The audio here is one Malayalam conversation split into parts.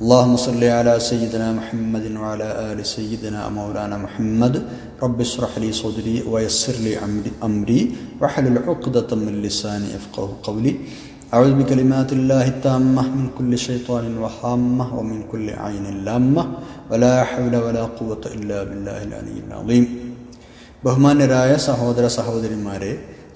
اللهم صل على سيدنا محمد وعلى آل سيدنا مولانا محمد رب اشرح لي صدري ويسر لي أمري- أمري واحلل عقدة من لساني يفقه قولي أعوذ بكلمات الله التامة من كل شيطان وهامة ومن كل عين لامة ولا حول ولا قوة إلا بالله العلي العظيم ബഹുമാന്യരായ സഹോദര സഹോദരിമാരെ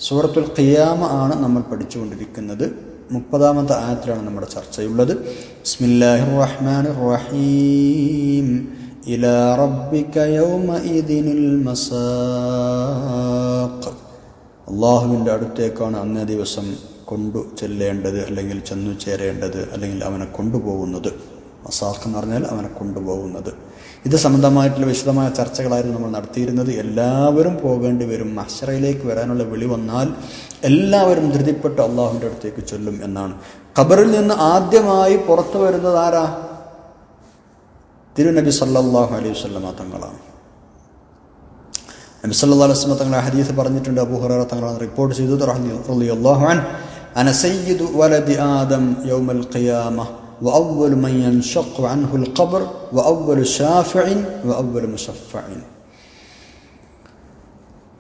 സൂറത്തുൽ ഖിയാമ ആണ് നമ്മൾ പഠിച്ചുകൊണ്ടിരിക്കുന്നത് മുപ്പതാമത്തെ ആയത്തിലാണ് നമ്മുടെ ചർച്ചയുള്ളത്. ബിസ്മില്ലാഹിർ റഹീം ഇലാ റബ്ബിക മസാഖ്. അള്ളാഹുവിന്റെ അടുത്തേക്കാണ് അന്നേ ദിവസം കൊണ്ടു ചെല്ലേണ്ടത് അല്ലെങ്കിൽ ചെന്നു ചേരേണ്ടത് അല്ലെങ്കിൽ അവനെ കൊണ്ടുപോകുന്നത്. മസാഖ് എന്ന് പറഞ്ഞാൽ അവനെ കൊണ്ടുപോകുന്നത്. ഇത് സംബന്ധമായിട്ടുള്ള വിശദമായ ചർച്ചകളായിരുന്നു നമ്മൾ നടത്തിയിരുന്നത്. എല്ലാവരും പോകേണ്ടി വരും. മഹ്ഷറയിലേക്ക് വരാനുള്ള വിളി വന്നാൽ എല്ലാവരും ധൃതിപ്പെട്ട് അള്ളാഹുവിൻ്റെ അടുത്തേക്ക് ചൊല്ലും എന്നാണ് ഖബറിൽ നിന്ന് ആദ്യമായി പുറത്തു വരുന്നത് ആരാ തിരുനബി സല്ലല്ലാഹു അലൈഹി വസല്ലമ തങ്ങളാണ് നബി സല്ലല്ലാഹു അലൈഹി വസല്ലം തങ്ങളെ ഹദീസ് പറഞ്ഞിട്ടുണ്ട് അബൂ ഹുറൈറ തങ്ങളാണ് റിപ്പോർട്ട് ചെയ്തത് റളിയല്ലാഹു അൻ അന സയ്യിദു വലദി ആദം യൗമൽ ഖിയാമ وأول من ينشق عنه القبر وأول شافع وأول مشفع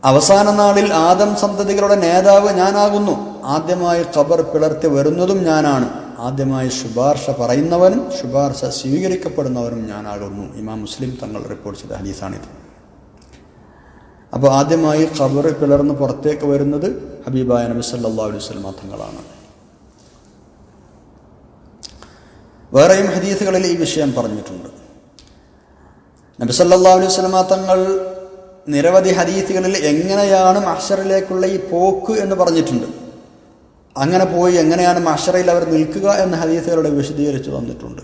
അവസാന നാളിൽ ആദം സന്തതികളുടെ നേതാവ് ഞാനാകുന്നു. ആദ്യമായി ഖബർ പിളർത്തി വരുന്നതും ഞാനാണ്. ആദ്യമായി ശുപാർശ പറയുന്നവനും ശുപാർശ സ്വീകരിക്കപ്പെടുന്നവനും ഞാനാകുന്നു. ഇമാം മുസ്ലിം തങ്ങൾ റിപ്പോർട്ട് ചെയ്ത ഹദീസാണിത്. അപ്പോൾ ആദ്യമായി ഖബർ പിളർന്ന് പുറത്തേക്ക് വരുന്നത് ഹബീബായ നബി സല്ലാ അലൈഹി വസല്ലം തങ്ങളാണ്. വേറെയും ഹദീസുകളിൽ ഈ വിഷയം പറഞ്ഞിട്ടുണ്ട്. നബി സല്ലല്ലാഹു അലൈഹി വസല്ലം തങ്ങൾ നിരവധി ഹദീസുകളിൽ എങ്ങനെയാണ് മഹ്ഷറിലേക്കുള്ള ഈ പോക്ക് എന്ന് പറഞ്ഞിട്ടുണ്ട്. അങ്ങനെ പോയി എങ്ങനെയാണ് മഹ്ഷറയിൽ അവർ നിൽക്കുക എന്ന ഹദീസുകളുടെ വിശദീകരിച്ചു തന്നിട്ടുണ്ട്.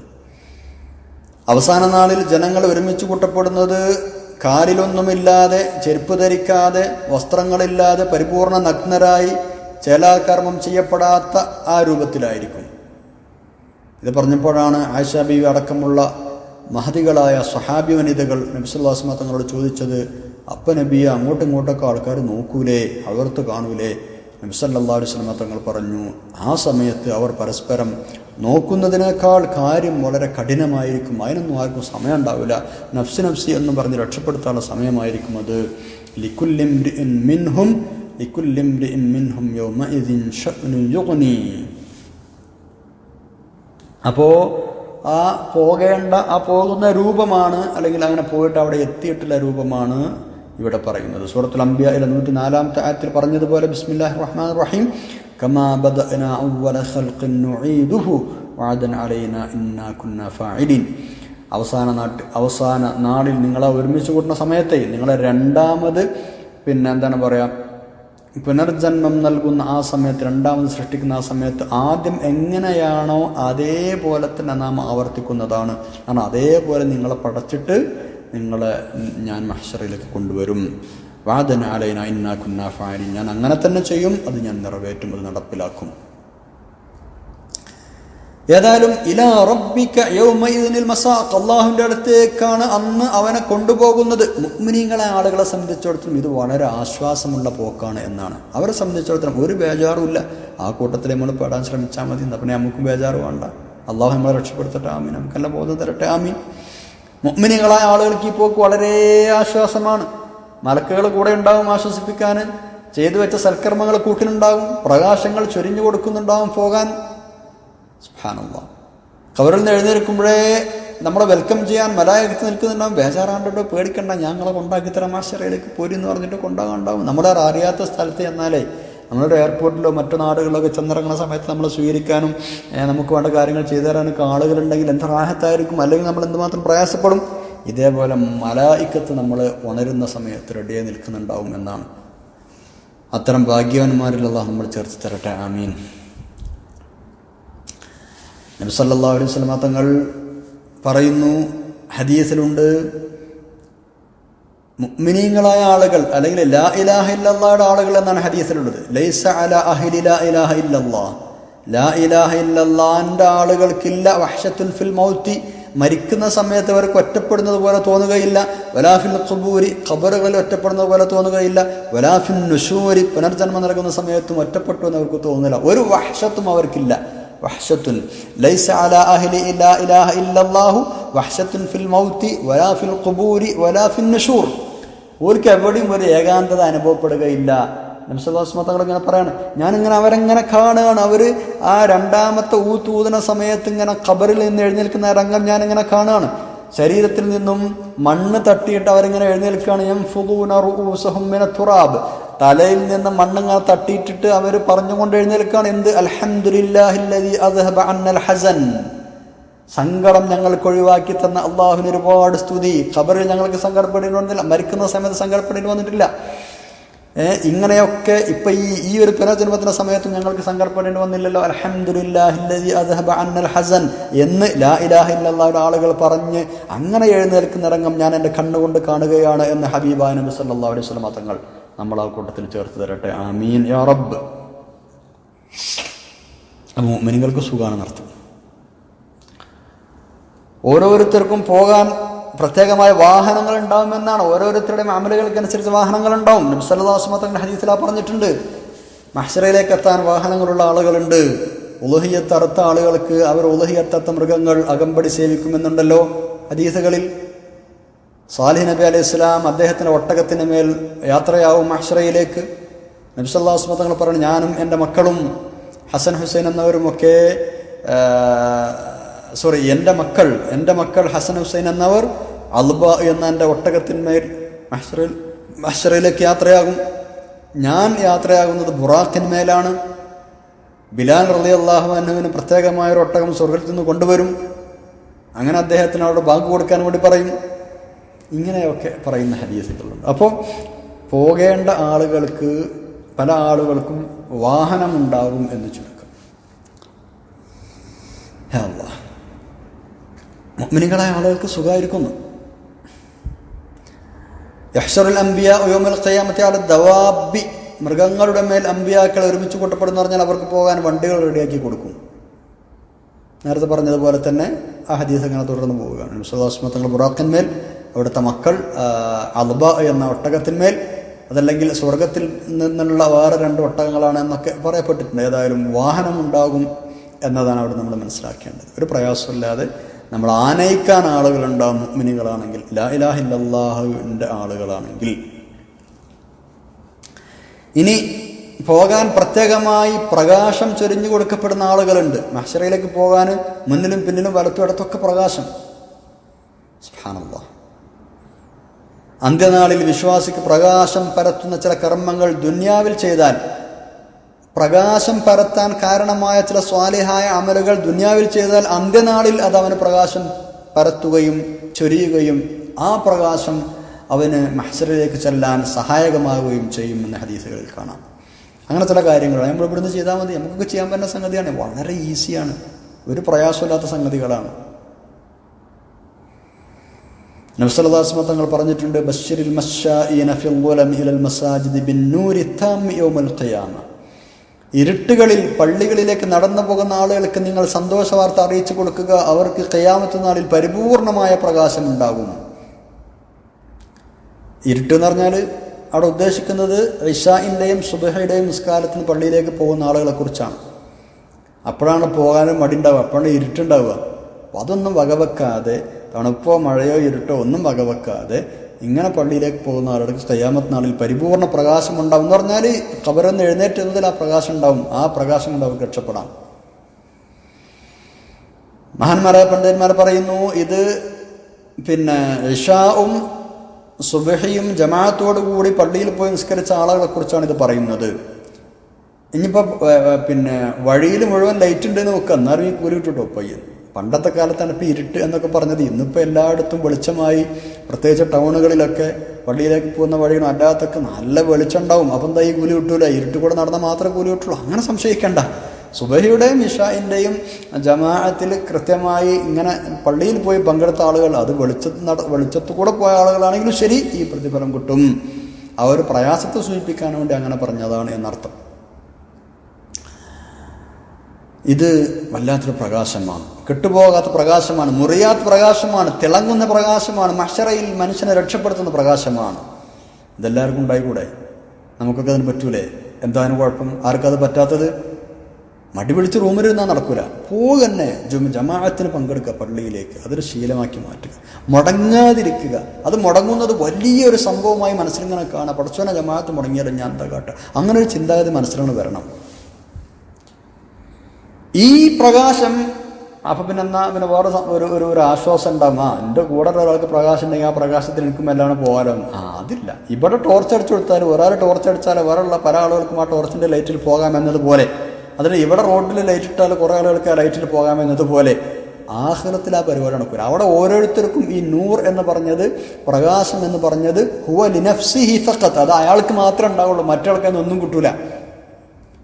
അവസാന നാളിൽ ജനങ്ങൾ ഒരുമിച്ച് കൂട്ടപ്പെടുന്നത് കാലിലൊന്നുമില്ലാതെ ചെരുപ്പ് ധരിക്കാതെ വസ്ത്രങ്ങളില്ലാതെ പരിപൂർണ നഗ്നരായി ചേലാകർമ്മം ചെയ്യപ്പെടാത്ത ആ രൂപത്തിലായിരിക്കും. ഇത് പറഞ്ഞപ്പോഴാണ് ആയിഷ ബീവി അടക്കമുള്ള മഹതികളായ സ്വഹാബി വനിതകൾ നബിസുല്ലാസ്മ തങ്ങളോട് ചോദിച്ചത് അപ്പ നബിയ അങ്ങോട്ടും ഇങ്ങോട്ടൊക്കെ ആൾക്കാർ നോക്കൂലേ അവർത്ത് കാണൂലേ. നബിസല്ലാ വസ്ലമ തങ്ങൾ പറഞ്ഞു ആ സമയത്ത് അവർ പരസ്പരം നോക്കുന്നതിനേക്കാൾ കാര്യം വളരെ കഠിനമായിരിക്കും അതിനൊന്നും ആർക്കും സമയം ഉണ്ടാവില്ല. നഫ്സി നഫ്സി എന്ന് പറഞ്ഞ് രക്ഷപ്പെടുത്താനുള്ള സമയമായിരിക്കും അത്. മിൻഹും മിൻഹും അപ്പോൾ ആ പോകേണ്ട ആ പോകുന്ന രൂപമാണ് അല്ലെങ്കിൽ അങ്ങനെ പോയിട്ട് അവിടെ എത്തിയിട്ടുള്ള രൂപമാണ് ഇവിടെ പറയുന്നത്. സൂറത്തുൽ അംബിയയിലെ നൂറ്റി നാലാമത്തെ ആയത്തിൽ പറഞ്ഞതുപോലെ ബിസ്മില്ലാഹി റഹ്മാൻ റഹീം ഫാഇലിൻ. അവസാന നാട്ട് അവസാന നാളിൽ നിങ്ങളെ ഒരുമിച്ച് കൂട്ടുന്ന സമയത്തെ നിങ്ങളെ രണ്ടാമത് പിന്നെ എന്താണ് പറയുക പുനർജന്മം നൽകുന്ന ആ സമയത്ത് രണ്ടാമത് സൃഷ്ടിക്കുന്ന ആ സമയത്ത് ആദ്യം എങ്ങനെയാണോ അതേപോലെ തന്നെ നാം ആവർത്തിക്കുന്നതാണ്. കാരണം അതേപോലെ നിങ്ങളെ പടച്ചിട്ട് നിങ്ങളെ ഞാൻ മഹ്ഷറയിലേക്ക് കൊണ്ടുവരും. വാദന അലൈന ഇന്നാ കുന്നാ ഫാരി ഞാൻ അങ്ങനെ തന്നെ ചെയ്യും അത് ഞാൻ നിറവേറ്റും അത് നടപ്പിലാക്കും. ഏതായാലും ഇലാ റബ്ബിക യൗമഇദിനിൽ മസാഖ്. അള്ളാഹുവിന്റെ അടുത്തേക്കാണ് അന്ന് അവനെ കൊണ്ടുപോകുന്നത്. മുക്മിനീങ്ങളെ ആളുകളെ സംബന്ധിച്ചിടത്തോളം ഇത് വളരെ ആശ്വാസമുള്ള പോക്കാണ് എന്നാണ്. അവരെ സംബന്ധിച്ചിടത്തോളം ഒരു ബേജാറുമില്ല. ആ കൂട്ടത്തിൽ നമ്മൾ പെടാൻ ശ്രമിച്ചാൽ മതി. എന്നാൽ പിന്നെ നമുക്കും ബേജാറ് വേണ്ട. അള്ളാഹു നമ്മളെ രക്ഷപ്പെടുത്തട്ടെ. ആമീൻ. നമുക്കെല്ലാം ബോധം തരട്ടെ. ആമീൻ. മുഅ്മിനീങ്ങളായ ആളുകൾക്ക് ഈ പോക്ക് വളരെ ആശ്വാസമാണ്. മലക്കുകൾ കൂടെ ഉണ്ടാവും ആശ്വസിപ്പിക്കാൻ. ചെയ്തു വെച്ച സൽക്കർമ്മങ്ങൾ കൂട്ടിനുണ്ടാകും പ്രകാശങ്ങൾ ചൊരിഞ്ഞു കൊടുക്കുന്നുണ്ടാവും പോകാൻ. സുഹാനുള്ള കവറിൽ നിന്ന് എഴുന്നേൽക്കുമ്പോഴേ നമ്മളെ വെൽക്കം ചെയ്യാൻ മലയാളത്തിൽ നിൽക്കുന്നുണ്ടാവും. ബേജാറാണ്ടോ പേടിക്കണ്ട. ഞങ്ങളെ കൊണ്ടാക്കി തരാം. ആശ്രയിലേക്ക് പോരി എന്ന് പറഞ്ഞിട്ട് കൊണ്ടാകാണ്ടാവും. നമ്മളെ അറിയാത്ത സ്ഥലത്ത് ചെന്നാലേ നമ്മുടെ എയർപോർട്ടിലോ മറ്റു നാടുകളിലൊക്കെ ചെന്നിറങ്ങുന്ന സമയത്ത് നമ്മൾ സ്വീകരിക്കാനും നമുക്ക് വേണ്ട കാര്യങ്ങൾ ചെയ്തു തരാനൊക്കെ ആളുകളുണ്ടെങ്കിൽ എന്ത് റാഹത്തായിരിക്കും? അല്ലെങ്കിൽ നമ്മൾ എന്തുമാത്രം പ്രയാസപ്പെടും? ഇതേപോലെ മലായിക്കത്ത് നമ്മൾ ഉണരുന്ന സമയത്ത് റെഡിയായി നിൽക്കുന്നുണ്ടാവും എന്നാണ്. അത്തരം ഭാഗ്യവാന്മാരിലുള്ള നമ്മൾ ചേർത്ത് തരട്ടെ. ആമീൻ. നബി സല്ലല്ലാഹു അലൈഹി വസല്ലമ തങ്ങൾ പറയുന്നു ഹദീസിലുണ്ട് മുഅ്മിനീങ്ങളായ ആളുകൾ അല്ലെങ്കിൽ ലാ ഇലാഹ ഇല്ലല്ലാടെ ആളുകൾ എന്നാണ് ഹദീസിലുള്ളത്. ലൈസ അല അഹിലി ലാ ഇലാഹ ഇല്ലല്ലാ ലാ ഇലാഹ ഇല്ലല്ലാന്റെ ആളുകൾക്കില്ല വഹ്ഷത്തുൽ ഫിൽ മൗത്തി. മരിക്കുന്ന സമയത്ത് അവർക്ക് ഒറ്റപ്പെടുന്നത് പോലെ തോന്നുകയില്ല. വലാഫിൽ ഖബൂരി ഖബറുകളിൽ ഒറ്റപ്പെടുന്നത് പോലെ തോന്നുകയില്ല. വലാഫിൻ നുഷൂരി പുനർജന്മം നൽകുന്ന സമയത്തും ഒറ്റപ്പെട്ടു എന്ന് അവർക്ക് തോന്നില്ല ഒരു വഹ്ഷത്തും അവർക്കില്ല. വഹ്ഷത്തുൽ ലൈസ അലാ അഹ്ലി ഇലാ ഇലാഹ ഇല്ലല്ലാഹു. വഹ്ഷത്തുൻ ഫിൽ മൗത്തി വലാ ഖബൂരി വലാഫിൻ വലാ ഫിൻ നുഷൂർ. ഓർക്ക് എവിടെയും ഒരു ഏകാന്തത അനുഭവപ്പെടുകയില്ല. നിമിഷദോസ്മത്തങ്ങൾ തങ്ങൾ ഇങ്ങനെ പറയാണ്. ഞാനിങ്ങനെ അവരെങ്ങനെ കാണുകയാണ്. അവർ ആ രണ്ടാമത്തെ ഊത്തൂതന സമയത്ത് ഇങ്ങനെ ഖബറിൽ നിന്ന് എഴുന്നേൽക്കുന്ന രംഗം ഞാനിങ്ങനെ കാണുകയാണ്. ശരീരത്തിൽ നിന്നും മണ്ണ് തട്ടിയിട്ട് അവരിങ്ങനെ എഴുന്നേൽക്കുകയാണ്. എം ഫുദൂന തുറാബ്. തലയിൽ നിന്ന് മണ്ണിങ്ങനെ തട്ടിയിട്ടിട്ട് അവർ പറഞ്ഞുകൊണ്ട് എഴുന്നേൽക്കുകയാണ്. എന്ത്? അൽഹംദുലില്ലാഹില്ലദി അദ്ഹബ അന്നൽ ഹസൻ. സങ്കടം ഞങ്ങൾക്ക് ഒഴിവാക്കി തന്ന അള്ളാഹുവിന് ഒരുപാട് സ്തുതി. ഖബറിൽ ഞങ്ങൾക്ക് സങ്കടപ്പെടേണ്ടി വന്നില്ല മരിക്കുന്ന സമയത്ത് സങ്കടപ്പെടേണ്ടി വന്നിട്ടില്ല. ഇങ്ങനെയൊക്കെ ഇപ്പൊ ഈ ഈ ഒരു പുനർജന്മത്തിന്റെ സമയത്തും ഞങ്ങൾക്ക് സങ്കടപ്പെടേണ്ടി വന്നില്ലല്ലോ. അന്നൽ ഹസൻ എന്ന് ലാ ഇലാഹ ആളുകൾ പറഞ്ഞ് അങ്ങനെ എഴുന്നേൽക്കുന്ന രംഗം ഞാൻ എന്റെ കണ്ണുകൊണ്ട് കാണുകയാണ് എന്ന് ഹബീബായ നബി സല്ലാ അലൈഹി വസല്ലം തങ്ങൾ നമ്മൾ ആ കൂട്ടത്തിൽ ചേർത്ത് തരട്ടെ. ആമീൻ. യാ റബ്ബ്. മിനിങ്ങൾക്ക് സുഖാണ് നടത്തും ഓരോരുത്തർക്കും പോകാൻ പ്രത്യേകമായ വാഹനങ്ങൾ ഉണ്ടാവുമെന്നാണ് ഓരോരുത്തരുടെയും അമലുകൾക്കനുസരിച്ച് വാഹനങ്ങൾ ഉണ്ടാവും നബ്സല്ലാസ്മത്തങ്ങളുടെ ഹദീസിലാ പറഞ്ഞിട്ടുണ്ട്. മഹ്സറയിലേക്ക് എത്താൻ വാഹനങ്ങളുള്ള ആളുകളുണ്ട്. ഉലഹിയത്ത് അറുത്ത ആളുകൾക്ക് അവർ ഉലഹിയത്തത്ത മൃഗങ്ങൾ അകമ്പടി സേവിക്കുമെന്നുണ്ടല്ലോ. ഹദീസുകളിൽ സാലിഹ് നബി അലൈഹി ഇസ്ലാം അദ്ദേഹത്തിന്റെ ഒട്ടകത്തിന് മേൽ യാത്രയാവും മഹ്ഷറയിലേക്ക്. നബ്സല്ലാസ്മത്തങ്ങൾ പറഞ്ഞു ഞാനും എന്റെ മക്കളും ഹസൻ ഹുസൈൻ എന്നവരുമൊക്കെ സോറി എന്റെ മക്കൾ എന്റെ മക്കൾ ഹസൻ ഹുസൈൻ എന്നവർ അൽബ എന്ന എന്റെ ഒട്ടകത്തിന്മേൽ മഹ്ഷറിൽ മഹ്ഷറയിലേക്ക് യാത്രയാകും. ഞാൻ യാത്രയാകുന്നത് ബുറാഖിന്മേലാണ് ബിലാൽ റലി അള്ളാഹു അനുവിന് പ്രത്യേകമായ ഒരു ഒട്ടകം സ്വർഗത്തിൽ നിന്ന് കൊണ്ടുവരും. അങ്ങനെ അദ്ദേഹത്തിന് അവിടെ ബാങ്ക് കൊടുക്കാൻ വേണ്ടി പറയും. ഇങ്ങനെയൊക്കെ പറയുന്ന ഹദീസുകളുണ്ട്. അപ്പോൾ പോകേണ്ട ആളുകൾക്ക് പല ആളുകൾക്കും വാഹനമുണ്ടാകും എന്ന് ചുരുക്കം. യാ മുഅ്മിനീങ്ങളായ ആളുകൾക്ക് സുഖമായിരിക്കുന്നു. യഹ്ഷറുൽ അംബിയ യൗമൽ ഖിയാമത്തി ആൾ ദവാബി. മൃഗങ്ങളുടെ മേൽ അമ്പിയാക്കൾ ഒരുമിച്ച് കൂട്ടപ്പെടുന്നു പറഞ്ഞാൽ അവർക്ക് പോകാൻ വണ്ടികൾ റെഡിയാക്കി കൊടുക്കും. നേരത്തെ പറഞ്ഞതുപോലെ തന്നെ ആ ഹദീസ് അങ്ങനെ തുടർന്ന് പോവുകയാണ്. വിശ്വാസമത്തങ്ങൾ ബുറാക്കന്മേൽ അവിടുത്തെ മക്കൾ അൽബ എന്ന ഒട്ടകത്തിന്മേൽ അതല്ലെങ്കിൽ സ്വർഗത്തിൽ നിന്നുള്ള വേറെ രണ്ട് ഒട്ടകങ്ങളാണ് എന്നൊക്കെ പറയപ്പെട്ടിട്ടുണ്ട്. ഏതായാലും വാഹനമുണ്ടാകും എന്നതാണ് അവിടെ നമ്മൾ മനസ്സിലാക്കേണ്ടത്. ഒരു പ്രയാസമില്ലാതെ നമ്മൾ ആനയിക്കാൻ ആളുകളുണ്ടാവും മുഗ്മിനികളാണെങ്കിൽ ലാ ഇലാഹില്ലാഹുവിന്റെ ആളുകളാണെങ്കിൽ. ഇനി പോകാൻ പ്രത്യേകമായി പ്രകാശം ചൊരിഞ്ഞു കൊടുക്കപ്പെടുന്ന ആളുകളുണ്ട്. മഹ്ഷറയിലേക്ക് പോകാൻ മുന്നിലും പിന്നിലും വലത്തും ഇടത്തൊക്കെ പ്രകാശം. സുബ്ഹാനല്ലാഹ്. അന്ത്യനാളിൽ വിശ്വാസിക്ക് പ്രകാശം പരത്തുന്ന ചില കർമ്മങ്ങൾ ദുന്യാവിൽ ചെയ്താൽ പ്രകാശം പരത്താൻ കാരണമായ ചില സ്വാലിഹായ അമലുകൾ ദുന്യാവിൽ ചെയ്താൽ അന്ത്യനാളിൽ അത് അവന് പ്രകാശം പരത്തുകയും ചൊരിയുകയും ആ പ്രകാശം അവന് മഹ്സറിലേക്ക് ചെല്ലാൻ സഹായകമാകുകയും ചെയ്യും എന്ന് ഹദീസുകളിൽ കാണാം. അങ്ങനെ ചില കാര്യങ്ങളാണ് നമ്മൾ ഇവിടുന്ന് ചെയ്താൽ മതി. നമുക്കൊക്കെ ചെയ്യാൻ പറ്റുന്ന സംഗതിയാണ്. വളരെ ഈസിയാണ്. ഒരു പ്രയാസമില്ലാത്ത സംഗതികളാണ്. നബ്സലദാസ്മ തങ്ങൾ പറഞ്ഞിട്ടുണ്ട് ബഷീറിൽ മസാജിദ് ബിൻ നൂരി യൗമൽ ഖിയാമ. ഇരുട്ടുകളിൽ പള്ളികളിലേക്ക് നടന്നു പോകുന്ന ആളുകൾക്ക് നിങ്ങൾ സന്തോഷ വാർത്ത അറിയിച്ചു കൊടുക്കുക. അവർക്ക് കയ്യാമത്തെ നാളിൽ പരിപൂർണമായ പ്രകാശം ഉണ്ടാകും. ഇരുട്ട് എന്ന് പറഞ്ഞാൽ അവിടെ ഉദ്ദേശിക്കുന്നത് ഇഷാഇന്റെയും സുബഹയുടെയും നിസ്കാരത്തിന് പള്ളിയിലേക്ക് പോകുന്ന ആളുകളെ കുറിച്ചാണ് അപ്പോഴാണ് പോകാനും മടിയുണ്ടാവുക. അപ്പോഴാണ് ഇരുട്ടുണ്ടാവുക. അതൊന്നും വകവെക്കാതെ തണുപ്പോ മഴയോ ഇരുട്ടോ ഒന്നും വകവെക്കാതെ ഇങ്ങനെ പള്ളിയിലേക്ക് പോകുന്ന ആളുകൾക്ക് സ്റ്റയാമത്ത് നാളിൽ പരിപൂർണ പ്രകാശം ഉണ്ടാവും എന്ന് പറഞ്ഞാൽ കബറിന്ന് എഴുന്നേറ്റുന്നതിൽ ആ പ്രകാശം ഉണ്ടാവും ആ പ്രകാശം കൊണ്ട് അവർക്ക് രക്ഷപ്പെടാം. മഹാന്മാരായ പണ്ഡിതന്മാർ പറയുന്നു ഇത് പിന്നെ ഇഷാവും സുബഹയും ജമാഅത്തോടു കൂടി പള്ളിയിൽ പോയി നിസ്കരിച്ച ആളുകളെ കുറിച്ചാണ് ഇത് പറയുന്നത്. ഇനിയിപ്പോൾ പിന്നെ വഴിയിൽ മുഴുവൻ ലൈറ്റ് ഉണ്ടെന്ന് നോക്കുക എന്നാലും ഈ കൂലി വിട്ടിട്ടോ പയ്യൻ. പണ്ടത്തെ കാലത്താണ് ഇപ്പോൾ ഇരുട്ട് എന്നൊക്കെ പറഞ്ഞത്. ഇന്നിപ്പോൾ എല്ലായിടത്തും വെളിച്ചമായി പ്രത്യേകിച്ച് ടൗണുകളിലൊക്കെ പള്ളിയിലേക്ക് പോകുന്ന വഴികളും അല്ലാത്തൊക്കെ നല്ല വെളിച്ചം ഉണ്ടാവും അപ്പം എന്താ ഈ കൂലി കിട്ടൂല. ഇരുട്ട് കൂടെ നടന്നാൽ മാത്രമേ കൂലി കിട്ടുള്ളൂ. അങ്ങനെ സംശയിക്കേണ്ട. സുബഹിയുടെയും ഇഷായിന്റെയും ജമാഅത്തിൽ കൃത്യമായി ഇങ്ങനെ പള്ളിയിൽ പോയി പങ്കെടുത്ത ആളുകൾ അത് വെളിച്ചത്ത് നട വെളിച്ചത്തു കൂടെ പോയ ആളുകളാണെങ്കിലും ശരി ഈ പ്രതിഫലം കിട്ടും. ആ ഒരു പ്രയാസത്തെ സൂചിപ്പിക്കാൻ വേണ്ടി അങ്ങനെ പറഞ്ഞതാണ് എന്നർത്ഥം. ഇത് വല്ലാത്തൊരു പ്രകാശമാണ്. കെട്ടുപോകാത്ത പ്രകാശമാണ് മുറിയാത്ത പ്രകാശമാണ് തിളങ്ങുന്ന പ്രകാശമാണ് മഷറയിൽ മനുഷ്യനെ രക്ഷപ്പെടുത്തുന്ന പ്രകാശമാണ്. ഇതെല്ലാവർക്കും ഉണ്ടായിക്കൂടെ? നമുക്കൊക്കെ അതിന് പറ്റൂലേ? എന്താണ് കുഴപ്പം. ആർക്കത് പറ്റാത്തത്? മടി പിടിച്ച് റൂമിലിരുന്നാൽ നടക്കൂല. പോകന്നെ. തന്നെ ജമാഅത്തിന് പങ്കെടുക്കുക പള്ളിയിലേക്ക്. അതൊരു ശീലമാക്കി മാറ്റുക. മുടങ്ങാതിരിക്കുക. അത് മുടങ്ങുന്നത് വലിയൊരു സംഭവമായി മനസ്സിലിങ്ങനെ കാണുക പടച്ചോനെ ജമാഅത്ത് മുടങ്ങിയാലും ഞാൻ എന്താ കാട്ടുക അങ്ങനെ ഒരു ചിന്താഗതി മനസ്സിലാണ് വരണം. ഈ പ്രകാശം അപ്പൊ പിന്നെ എന്നാ പിന്നെ വേറെ ഒരു ഒരു ഒരു ആശ്വാസം ഉണ്ടാകും ആ എന്റെ കൂടെ ഒരാൾക്ക് പ്രകാശം ഉണ്ടെങ്കിൽ ആ പ്രകാശത്തിൽ എനിക്കും എല്ലാം പോകാലോ ആ അതില്ല. ഇവിടെ ടോർച്ച് അടിച്ചു കൊടുത്താൽ ഒരാൾ ടോർച്ച് അടിച്ചാൽ വേറെയുള്ള പല ആളുകൾക്കും ആ ടോർച്ചിന്റെ ലൈറ്റിൽ പോകാം എന്നതുപോലെ. അതിന് ഇവിടെ റോഡിൽ ലൈറ്റ് ഇട്ടാൽ കുറേ ആളുകൾക്ക് ആ ലൈറ്റിൽ പോകാം എന്നതുപോലെ. ആഹ്ലത്തിൽ ആ പരിപാടി നടക്കില്ല അവിടെ ഓരോരുത്തർക്കും ഈ നൂർ എന്ന് പറഞ്ഞത് പ്രകാശം എന്ന് പറഞ്ഞത് ഹുവ ലിനഫ്സി ഹിഫക്കത്ത് അത് അയാൾക്ക് മാത്രമേ ഉണ്ടാവുള്ളൂ മറ്റാൾക്കൊന്നും ഒന്നും കിട്ടൂല.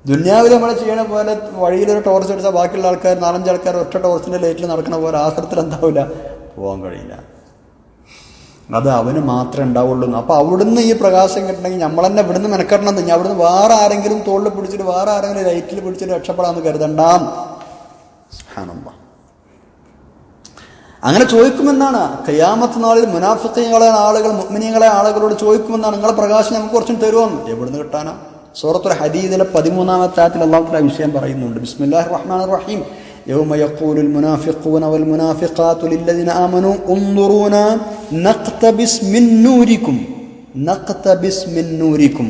ദുന്യാവിൽ നമ്മൾ ചെയ്യണ പോലെ വഴിയിലൊരു ടോർച്ച് അടിച്ചാൽ ബാക്കിയുള്ള ആൾക്കാർ നാലഞ്ച് ആൾക്കാർ ഒറ്റ ടോർച്ചിന്റെ ലൈറ്റിൽ നടക്കുന്ന പോലെ ആഹൃത്തിൽ എന്താവില്ല പോകാൻ കഴിയില്ല. അത് അവന് മാത്രമേ ഉണ്ടാവുള്ളൂ. അപ്പൊ അവിടുന്ന് ഈ പ്രകാശം കിട്ടണമെങ്കിൽ നമ്മൾ തന്നെ ഇവിടുന്ന് മെനക്കെടണം. ഞാൻ അവിടുന്ന് വേറെ ആരെങ്കിലും തോളിൽ പിടിച്ചിട്ട് വേറെ ആരെങ്കിലും ലൈറ്റിൽ പിടിച്ചിട്ട് രക്ഷപ്പെടാമെന്ന് കരുതണ്ടാം. സുബ്ഹാനല്ലാഹ്. അങ്ങനെ ചോദിക്കുമെന്നാണ് കയ്യാമത്ത് നാളിൽ മുനാഫിക്കങ്ങളെ ആളുകൾ മുഗ്മിനികളെ ആളുകളോട് ചോദിക്കുമെന്നാണ്. നിങ്ങളെ പ്രകാശം നമുക്ക് കുറച്ചും തരുമെന്ന് എവിടുന്ന് കിട്ടാനാ? സൂറത്തുൽ ഹദീദിലെ പതിമൂന്നാമത്തെ ആയത്തിൽ അള്ളാഹു തആല വിഷയം പറയുന്നുണ്ട് ബിസ്മില്ലാഹിർ റഹ്മാനിർ റഹീം يوم يقول المنافقون والمنافقات للذين آمنوا انظرونا نقتبس من نوركم نقتبس من نوركم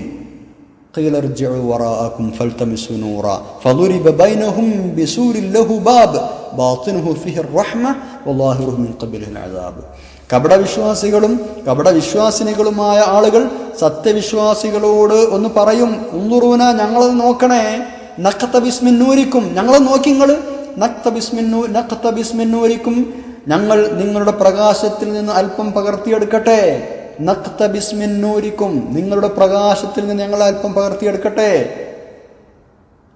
قيل ارجعوا وراءكم فالتمسوا نورا فضرب بينهم بسور له باب باطنه فيه الرحمة وظاهره من قبله العذاب കപടവിശ്വാസികളും കപടവിശ്വാസിനികളുമായ ആളുകൾ സത്യവിശ്വാസികളോട് ഒന്ന് പറയും ഉന്നുറൂന ഞങ്ങളത് നോക്കണേ. നക്കത്ത ബിസ്മിന്നൂരിക്കും. ഞങ്ങൾ നോക്കിങ്ങൾ നക്ത ബിസ്മിന്നൂ നക്കത്ത ബിസ്മിന്നൂരിക്കും. ഞങ്ങൾ നിങ്ങളുടെ പ്രകാശത്തിൽ നിന്ന് അല്പം പകർത്തിയെടുക്കട്ടെ. നക്ത ബിസ്മിന്നൂരിക്കും. നിങ്ങളുടെ പ്രകാശത്തിൽ നിന്ന് ഞങ്ങൾ അല്പം പകർത്തിയെടുക്കട്ടെ.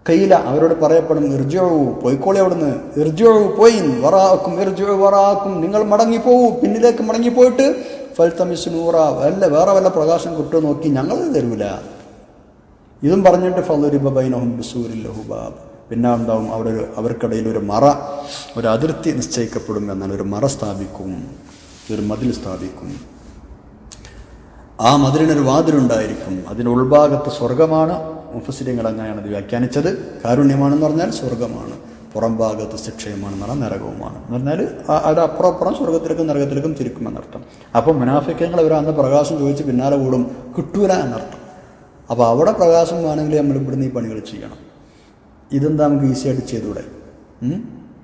കയ്യില അവരോട് പറയപ്പെടും ഇർജോവു പോയിക്കോളി അവിടുന്ന്. ഇർജോവു പോയി വറാക്കും ഇർജോ വറാക്കും നിങ്ങൾ മടങ്ങിപ്പോവൂ പിന്നിലേക്ക് മടങ്ങിപ്പോയിട്ട് ഫൽത്തമിസ് നൂറ വല്ല വേറെ വല്ല പ്രകാശം കിട്ടുമോ നോക്കി ഞങ്ങൾ തരൂല. ഇതും പറഞ്ഞിട്ട് ഫലുരിബൈനഹും ബിസൂരിൽ ലഹുബാബ് പിന്നെ എന്താവും അവിടെ ഒരു അവർക്കിടയിൽ ഒരു മറ ഒരു അതിർത്തി നിശ്ചയിക്കപ്പെടും എന്നാൽ ഒരു മറ സ്ഥാപിക്കും ഒരു മതിൽ സ്ഥാപിക്കും. ആ മതിലിനൊരു വാതിലുണ്ടായിരിക്കും അതിന്റെ ഉൾഭാഗത്ത് സ്വർഗമാണ് മുഫസിരിങ്ങൾ അങ്ങനെയാണ് ഇത് വ്യാഖ്യാനിച്ചത്. കാരുണ്യമാണെന്ന് പറഞ്ഞാൽ സ്വർഗമാണ് പുറം ഭാഗത്ത് ശിക്ഷയുമാണെന്ന് പറഞ്ഞാൽ നരകവുമാണ്. എന്ന് പറഞ്ഞാൽ അത് അപ്പുറം അപ്പുറം സ്വർഗത്തിലേക്കും നരകത്തിലേക്കും തിരിക്കുമെന്നർത്ഥം അപ്പോൾ മുനാഫിക്കങ്ങൾ അവർ അന്ന് പ്രകാശം ചോദിച്ച് പിന്നാലെ കൂടും കിട്ടൂല എന്നർത്ഥം. അപ്പോൾ അവിടെ പ്രകാശം വേണമെങ്കിൽ നമ്മൾ ഇവിടുന്ന് ഈ പണികൾ ചെയ്യണം. ഇതെന്താ നമുക്ക് ഈസി ആയിട്ട് ചെയ്തൂടെ?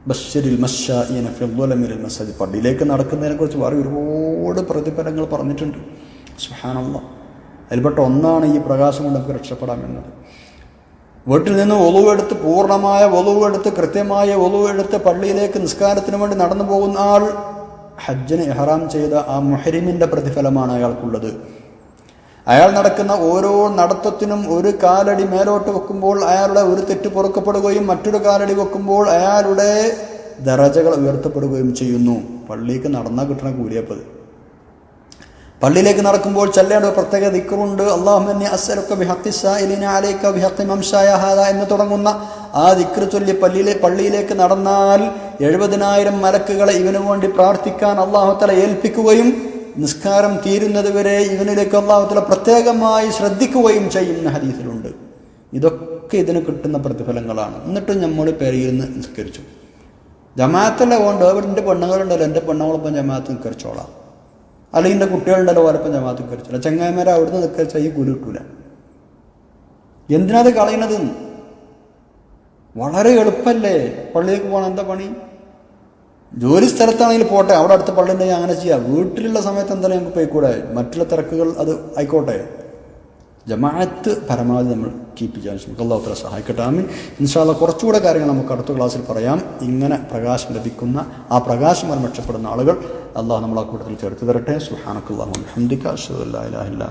ബഷരിൽ മഷാഇന ഫിദ്ദുലമിൽ മസജ് പള്ളിയിലേക്ക് നടക്കുന്നതിനെക്കുറിച്ച് വേറെ ഒരുപാട് പ്രതിഫലങ്ങൾ പറഞ്ഞിട്ടുണ്ട്. സുഹാനുള്ള അതിൽപ്പെട്ട ഒന്നാണ് ഈ പ്രകാശം കൊണ്ട് നമുക്ക് രക്ഷപ്പെടാമെന്നത് വീട്ടിൽ നിന്ന് ഒളിവെടുത്ത് പൂർണമായ ഒളിവെടുത്ത് കൃത്യമായ ഒളിവെടുത്ത് പള്ളിയിലേക്ക് നിസ്കാരത്തിന് വേണ്ടി നടന്നു പോകുന്ന ആൾ ഹജ്ജിന് ഇഹ്റാം ചെയ്ത ആ മുഹരിമിന്റെ പ്രതിഫലമാണ് അയാൾക്കുള്ളത്. അയാൾ നടക്കുന്ന ഓരോ നടത്തത്തിനും ഒരു കാലടി മേലോട്ട് വെക്കുമ്പോൾ അയാളുടെ ഒരു തെറ്റ് പുറക്കപ്പെടുകയും മറ്റൊരു കാലടി വെക്കുമ്പോൾ അയാളുടെ ദറജകൾ ഉയർത്തപ്പെടുകയും ചെയ്യുന്നു. പള്ളിക്ക് നടന്നാൽ കിട്ടണ കൂലിയപ്പത്. പള്ളിയിലേക്ക് നടക്കുമ്പോൾ ചെല്ലേണ്ട ഒരു പ്രത്യേക ദിക്കറുണ്ട് അള്ളാഹുമന്നി ഹാദ എന്ന് തുടങ്ങുന്ന ആ ദിക്ർ ചൊല്ലി പള്ളിയിലെ പള്ളിയിലേക്ക് നടന്നാൽ എഴുപതിനായിരം മലക്കുകളെ ഇവന് വേണ്ടി പ്രാർത്ഥിക്കാൻ അള്ളാഹുത്തല ഏൽപ്പിക്കുകയും നിസ്കാരം തീരുന്നതുവരെ ഇവനിലേക്ക് അള്ളാഹുത്തല പ്രത്യേകമായി ശ്രദ്ധിക്കുകയും ചെയ്യുന്ന ഹദീസിലുണ്ട്. ഇതൊക്കെ ഇതിന് കിട്ടുന്ന പ്രതിഫലങ്ങളാണ്. എന്നിട്ട് നമ്മൾ പെരയിരുന്ന് നിസ്കരിച്ചു. ജമാഅത്തല്ല കൊണ്ട് എന്റെ പെണ്ണുങ്ങളുണ്ടല്ലോ. എന്റെ പെണ്ണുങ്ങളൊപ്പം ജമാഅത്ത് നിസ്കരിച്ചോളാം. അല്ലെങ്കിൽ എന്റെ കുട്ടികളുണ്ടല്ലോ ഞാൻ ജമാഅത്ത് നിസ്കരിച്ചോളാം ചങ്ങായിമാരെ അവിടുന്ന് നിൽക്കാൻ ഈ ഗുരു കിട്ടൂല. എന്തിനാത് കളയണത്? വളരെ എളുപ്പമല്ലേ പള്ളിയിലേക്ക് പോകണം എന്താ പണി? ജോലി സ്ഥലത്താണെങ്കിൽ പോട്ടെ അവിടെ അടുത്ത പള്ളി ഉണ്ടെങ്കിൽ അങ്ങനെ ചെയ്യാം. വീട്ടിലുള്ള സമയത്ത് എന്തായാലും നമുക്ക് പോയിക്കൂടെ? മറ്റുള്ള തിരക്കുകൾ അത് ആയിക്കോട്ടെ. ജമാഅത്ത് പരമാവധി നമ്മൾ കീപ്പ് ചെയ്യാൻ ശ്രമിക്കും. അള്ളാഹു തല സഹായിക്കട്ടെ. ആമീൻ. ഇൻഷാല്ല കുറച്ചുകൂടെ കാര്യങ്ങൾ നമുക്ക് അടുത്ത ക്ലാസ്സിൽ പറയാം. ഇങ്ങനെ പ്രകാശം ലഭിക്കുന്ന ആ പ്രകാശം വരെ രക്ഷപ്പെടുന്ന ആളുകൾ അള്ളാഹു നമ്മൾ ആ കൂട്ടത്തിൽ ചേർത്ത് തരട്ടെ. സുഹാനക്കുല്ലാഹു അലഹദിക്ക അഷ്ഹദു അല്ലാ ഇലാഹ ഇല്ലാ